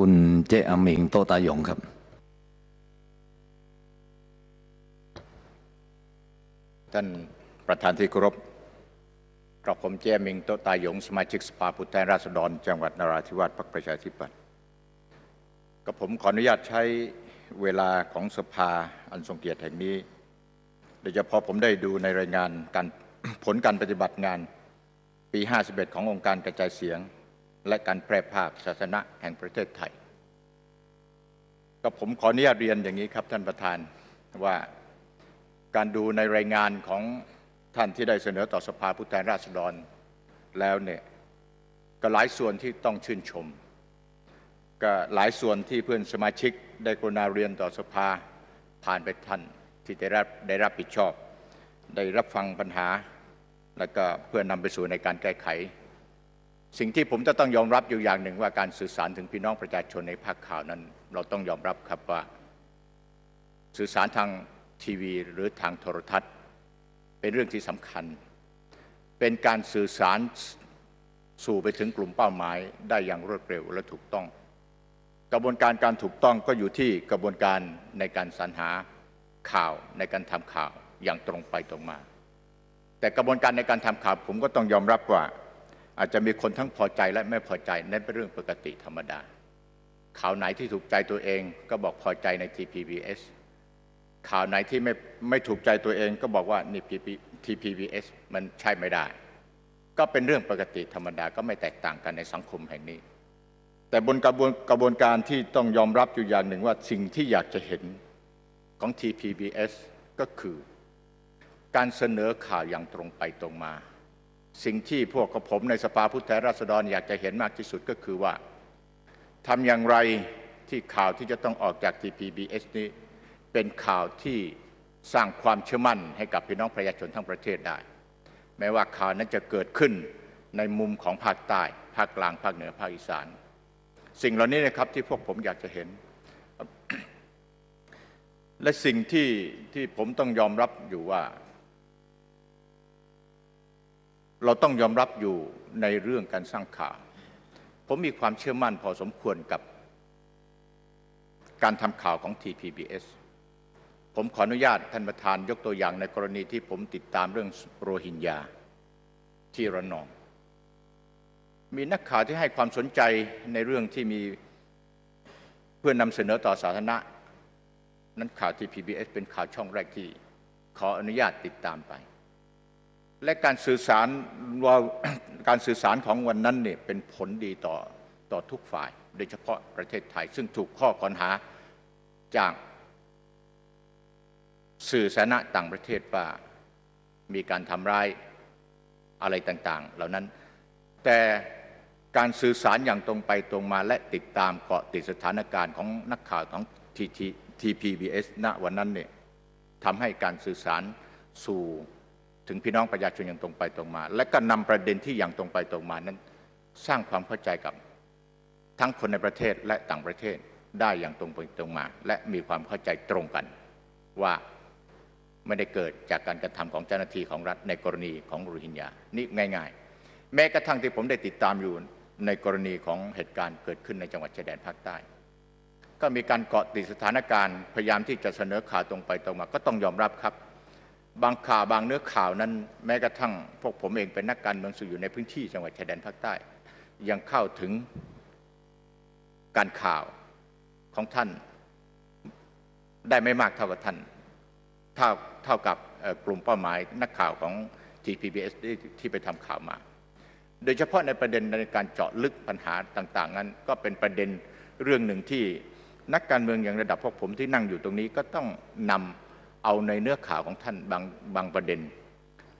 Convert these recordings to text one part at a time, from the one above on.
คุณเจอามิงโตตาหยงครับ ท่านประธานที่เคารพกระผมเจียมิงโตตาหยง สมาชิกสภาผู้แทนราษฎร จังหวัดนราธิวาสพรรคประชาธิปัตย์กับผมขออนุญาตใช้เวลาของสภาอันทรงเกียรติแห่งนี้โดยเฉพาะผมได้ดูในรายงานการผลการปฏิบัติงานปี 51 ขององค์การกระจายเสียง และการแพร่ภาพศาสนาแห่งประเทศไทย ก็ผมขออนุญาตเรียนอย่างนี้ครับท่านประธานว่าการดูในรายงานของท่านที่ได้เสนอต่อสภาผู้แทนราษฎรแล้วเนี่ยก็หลายส่วนที่ต้องชื่นชม ก็หลายส่วนที่เพื่อนสมาชิกได้กรุณาเรียนต่อสภาผ่านไปท่านที่ได้รับได้รับผิดชอบ ได้รับฟังปัญหา แล้วก็เพื่อนำไปสู่ในการแก้ไข สิ่งที่ผมจะต้องยอมรับอยู่อย่างหนึ่งว่าการสื่อสารถึงพี่น้องประชาชนในภาคข่าวนั้น เราต้องยอมรับครับว่า สื่อสารทางทีวีหรือทางโทรทัศน์ เป็นเรื่องที่สำคัญ เป็นการสื่อสารสู่ไปถึงกลุ่มเป้าหมายได้อย่างรวดเร็วและถูกต้อง กระบวนการการถูกต้องก็อยู่ที่กระบวนการในการสรรหาข่าวในการทำข่าวอย่างตรงไปตรงมา แต่กระบวนการในการทำข่าวผมก็ต้องยอมรับว่า อาจจะมีคนทั้งพอใจและไม่พอใจนั่นเป็นเรื่องปกติธรรมดา ข่าวไหนที่ถูกใจตัวเองก็บอกพอใจใน TPBS ข่าวไหนที่ไม่ไม่ถูกใจตัวเองก็บอกว่านี่ TPBS มันใช่ไม่ได้ ก็เป็นเรื่องปกติธรรมดาก็ไม่แตกต่างกันในสังคมแห่งนี้ แต่บนกระบวนกระบวนการที่ต้องยอมรับอยู่อย่างหนึ่งว่าสิ่งที่อยากจะเห็นของ TPBS ก็คือ การเสนอข่าวอย่างตรงไปตรงมา สิ่งที่พวกกับผมในสภาผู้แทนราษฎรอยากจะเห็นมากที่สุดก็คือว่าทำอย่างไรที่ข่าวที่จะต้องออกจาก TPBS นี้ เป็นข่าวที่สร้างความเชื่อมั่นให้กับพี่น้องประชาชนทั้งประเทศได้ แม้ว่าข่าวนั้นจะเกิดขึ้นในมุมของภาคใต้ ภาคกลาง ภาคเหนือ ภาคอีสาน สิ่งเหล่านี้นะครับที่พวกผมอยากจะเห็น และสิ่งที่ที่ผมต้องยอมรับอยู่ว่า เราต้องยอมรับอยู่ในเรื่องการสร้างข่าว ผมมีความเชื่อมั่นพอสมควรกับการทำข่าวของ TPBS ผมขออนุญาตท่านประธานยกตัวอย่างในกรณีที่ผมติดตามเรื่องโรฮิงญาที่ระนอง มีนักข่าวที่ให้ความสนใจในเรื่องที่มีเพื่อนนำเสนอต่อสาธารณะ นั้นข่าวที่ PBS เป็นข่าวช่องแรกที่ขออนุญาตติดตามไป และการสื่อสารว่าการสื่อสารของวันนั้นเนี่ยเป็นผลดีต่อต่อทุกฝ่าย โดยเฉพาะประเทศไทย ซึ่งถูกข้อคอนหาจากสื่อสาธารณะต่างประเทศว่ามีการทำร้ายอะไรต่างๆ เหล่านั้น แต่การสื่อสารอย่างตรงไปตรงมาและติดตามเกาะติดสถานการณ์ของนักข่าวของ TPBS ณวันนั้นเนี่ยทำให้การสื่อสารสู่ ถึงพี่น้องประชาชนอย่างตรงไปตรงมา และก็นำประเด็นที่อย่างตรงไปตรงมานั้น สร้างความเข้าใจกับทั้งคนในประเทศและต่างประเทศได้อย่างตรงไปตรงมา และมีความเข้าใจตรงกันว่าไม่ได้เกิดจากการกระทำของเจ้าหน้าที่ของรัฐในกรณีของโรฮิงญานี่ง่าย ๆ แม้กระทั่งที่ผมได้ติดตามอยู่ในกรณีของเหตุการณ์เกิดขึ้นในจังหวัดชายแดนภาคใต้ ก็มีการเกาะติดสถานการณ์พยายามที่จะเสนอข่าวตรงไปตรงมา ก็ต้องยอมรับครับ บางข่าวบางเนื้อข่าวนั้น แม้กระทั่งพวกผมเองเป็นนักการเมืองสู่อยู่ในพื้นที่จังหวัดชายแดนภาคใต้ ยังเข้าถึงการข่าวของท่านได้ไม่มากเท่ากับท่านเท่าเท่ากับกลุ่มเป้าหมายนักข่าวของ TPBS ที่ไปทำข่าวมา โดยเฉพาะในประเด็นในการเจาะลึกปัญหาต่าง ๆ นั้น ก็เป็นประเด็นเรื่องหนึ่งที่นักการเมืองอย่างระดับพวกผมที่นั่งอยู่ตรงนี้ก็ต้องนำ เอาในเนื้อข่าวของท่านบางบางประเด็น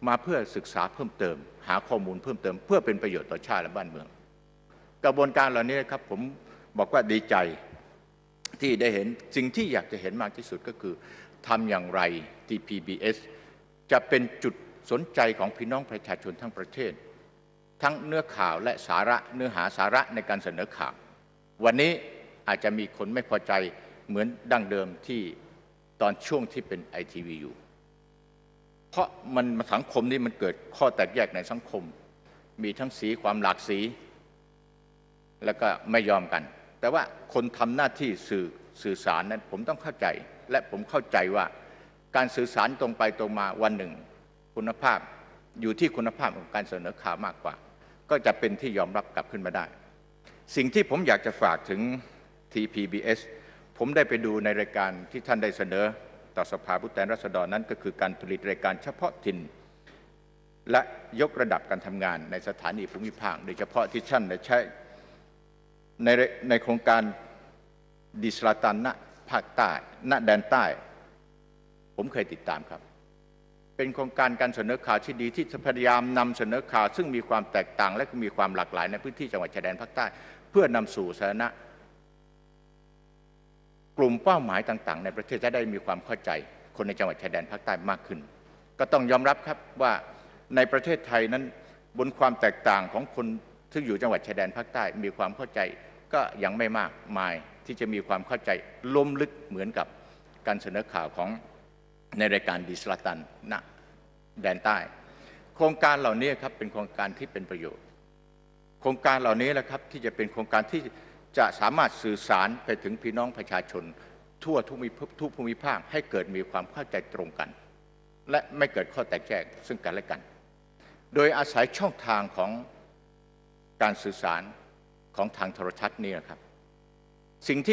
มาเพื่อศึกษาเพิ่มเติม หาข้อมูลเพิ่มเติม เพื่อเป็นประโยชน์ต่อชาติและบ้านเมือง กระบวนการเหล่านี้ครับผมบอกว่าดีใจที่ได้เห็นสิ่งที่อยากจะเห็นมากที่สุดก็คือทำอย่างไรที่ PBS จะเป็นจุดสนใจของพี่น้องประชาชนทั้งประเทศ ทั้งเนื้อข่าวและสาระเนื้อหาสาระในการเสนอข่าว วันนี้อาจจะมีคนไม่พอใจเหมือนดั้งเดิมที่ ตอนช่วงที่เป็นไอทีวีอยู่ เพราะมันสังคมนี้มันเกิดข้อแตกแยกในสังคม มีทั้งสีความหลากสี แล้วก็ไม่ยอมกัน แต่ว่าคนทำหน้าที่สื่อสื่อสารนั้นผมต้องเข้าใจ และผมเข้าใจว่าการสื่อสารตรงไปตรงมาวันหนึ่ง คุณภาพอยู่ที่คุณภาพของการเสนอข่าวมากกว่า ก็จะเป็นที่ยอมรับกลับขึ้นมาได้ สิ่งที่ผมอยากจะฝากถึง TPBS ผมได้ไปดูในรายการที่ท่านได้เสนอต่อสภาผู้แทนราษฎรนั้นก็คือการผลิตรายการเฉพาะถิ่น และยกระดับการทำงานในสถานีภูมิภาคโดยเฉพาะที่ท่านได้ใช้ในในโครงการดิสลาตันณภาคใต้ณแดนใต้ ผมเคยติดตามครับ เป็นโครงการการเสนอข่าวที่ดีที่พยายามนำเสนอข่าว ซึ่งมีความแตกต่างและมีความหลากหลายในพื้นที่จังหวัดชายแดนภาคใต้ เพื่อนำสู่สาธารณะ กลุ่มเป้าหมายต่าง ๆ ในประเทศจะได้มีความเข้าใจ คนในจังหวัดชายแดนภาคใต้มากขึ้น ก็ต้องยอมรับครับว่าในประเทศไทยนั้นบนความแตกต่างของคนที่อยู่จังหวัดชายแดนภาคใต้มีความเข้าใจก็ยังไม่มากมายที่จะมีความเข้าใจล้มลึกเหมือนกับการเสนอข่าวของในรายการดิสลาตันณแดนใต้ โครงการเหล่านี้ครับเป็นโครงการที่เป็นประโยชน์ โครงการเหล่านี้แหละครับที่จะเป็นโครงการที่ จะสามารถสื่อสารไปถึงพี่น้องประชาชน ทั่วทุกมิทุกภูมิภาคให้เกิดมีความเข้าใจตรงกัน และไม่เกิดข้อแตกแยกซึ่งกันและกัน โดยอาศัยช่องทางของการสื่อสารของทางโทรทัศน์นี่นะครับ สิ่งที่